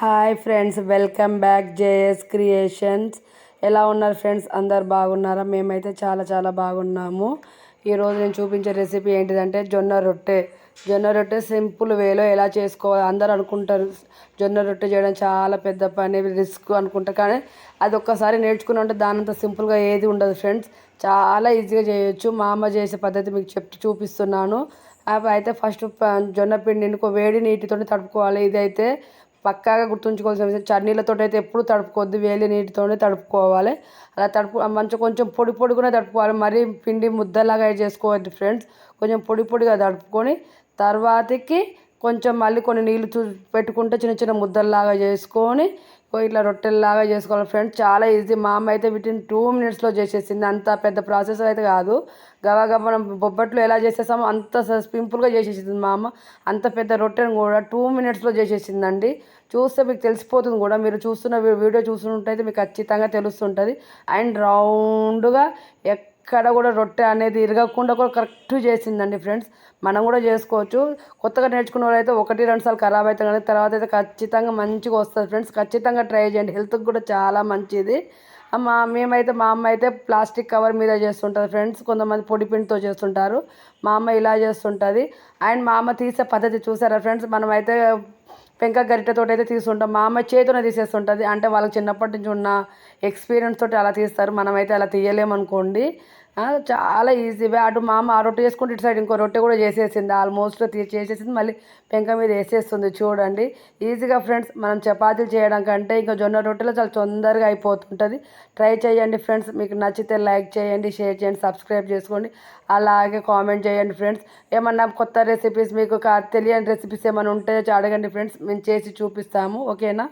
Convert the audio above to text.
Hi friends welcome back JS creations. ఎలా ఉన్నారు friends? అందరు బాగున్నారా? మేమైతే చాలా చాలా బాగున్నాము. ఈరోజు నేను చూపించే రెసిపీ ఏంటిదంటే జొన్న రొట్టె. జొన్న రొట్టె సింపుల్ వేలో ఎలా చేసుకోవాలి? అందరు అనుకుంటారు జొన్న రొట్టె చేయడం చాలా పెద్ద పని రిస్క్ అనుకుంటారు కానీ అది ఒక్కసారి నేర్చుకుని ఉంటే దానంత సింపుల్గా ఏది ఉండదు ఫ్రెండ్స్. చాలా ఈజీగా చేయొచ్చు. మా అమ్మ చేసే పద్ధతి మీకు చెప్తూ చూపిస్తున్నాను. అయితే ఫస్ట్ జొన్న పిండిని ఒక వేడి నీటితో తడుపుకోవాలి. ఇదైతే పక్కాగా గుర్తుంచుకోవాల్సిన విషయం చన్నీళ్ళతో అయితే ఎప్పుడు తడుపుకోవద్దు వేలి నీటితోనే తడుపుకోవాలి. అలా తడుపు మంచిగా కొంచెం పొడి పొడిగానే తడుపుకోవాలి. మరీ పిండి ముద్దలాగా చేసుకోవద్దు ఫ్రెండ్స్. కొంచెం పొడి పొడిగా తడుపుకొని తర్వాతకి కొంచెం మళ్ళీ కొన్ని నీళ్ళు చూ పెట్టుకుంటే చిన్న చిన్న ముద్దల్లాగా చేసుకొని ఇట్లా రొట్టెల్లాగా చేసుకోవాలి ఫ్రెండ్స్. చాలా ఈజీ. మా అమ్మ అయితే వితిన్ టూ మినిట్స్లో చేసేసింది. అంత పెద్ద ప్రాసెస్ అయితే కాదు. గబగబా మనం బొబ్బట్లు ఎలా చేసేసామో అంత సింపుల్గా చేసేసింది మా అమ్మ. అంత పెద్ద రొట్టెను కూడా టూ మినిట్స్లో చేసేసిందండి. చూస్తే మీకు తెలిసిపోతుంది కూడా. మీరు చూస్తున్న వీడియో చూస్తున్నట్టయితే మీకు ఖచ్చితంగా తెలుస్తుంటుంది. అండ్ రౌండ్గా ఎక్కడ కూడా రొట్టె అనేది ఇరగకుండా కూడా కరెక్ట్ చేసిందండి ఫ్రెండ్స్. మనం కూడా చేసుకోవచ్చు. కొత్తగా నేర్చుకున్న వాళ్ళైతే ఒకటి రెండు సార్లు ఖరాబ్ అవుతాం కానీ తర్వాత అయితే ఖచ్చితంగా మంచిగా వస్తుంది ఫ్రెండ్స్. ఖచ్చితంగా ట్రై చేయండి. హెల్త్కి కూడా చాలా మంచిది. మా మేమైతే మా అమ్మ అయితే ప్లాస్టిక్ కవర్ మీద చేస్తుంటుంది ఫ్రెండ్స్. కొంతమంది పొడి పిండితో చేస్తుంటారు. మా అమ్మ ఇలా చేస్తుంటుంది. అండ్ మా అమ్మ తీసే పద్ధతి చూసారా ఫ్రెండ్స్? మనమైతే పెంక గరిటెతో అయితే తీసుకుంటాం. మా అమ్మ చేతినే తీసేస్తుంటుంది. అంటే వాళ్ళకి చిన్నప్పటి నుంచి ఉన్న ఎక్స్పీరియన్స్ తోటి అలా తీస్తారు. మనమైతే అలా తీయలేమనుకోండి. చాలా ఈజీ అటు మా అమ్మ ఆ రొట్టె చేసుకుంటే ఇటు సైడ్ ఇంకో రొట్టె కూడా చేసేసింది. ఆల్మోస్ట్ తీ- చేసేసింది. మళ్ళీ పెంక మీద వేసేస్తుంది చూడండి. ఈజీగా ఫ్రెండ్స్ మనం చపాతీలు చేయడం కంటే ఇంకా జొన్న రొట్టెలు చాలా తొందరగా అయిపోతుంటుంది. ట్రై చేయండి ఫ్రెండ్స్ మీకు నచ్చితే లైక్ చేయండి షేర్ చేయండి సబ్స్క్రైబ్ చేసుకోండి. అలాగే కామెంట్ చేయండి ఫ్రెండ్స్ ఏమన్నా కొత్త రెసిపీస్ మీకు కా- తెలియని రెసిపీస్ ఏమైనా ఉంటే అడగండి ఫ్రెండ్స్ మేము చేసి చూపిస్తాము. ఓకేనా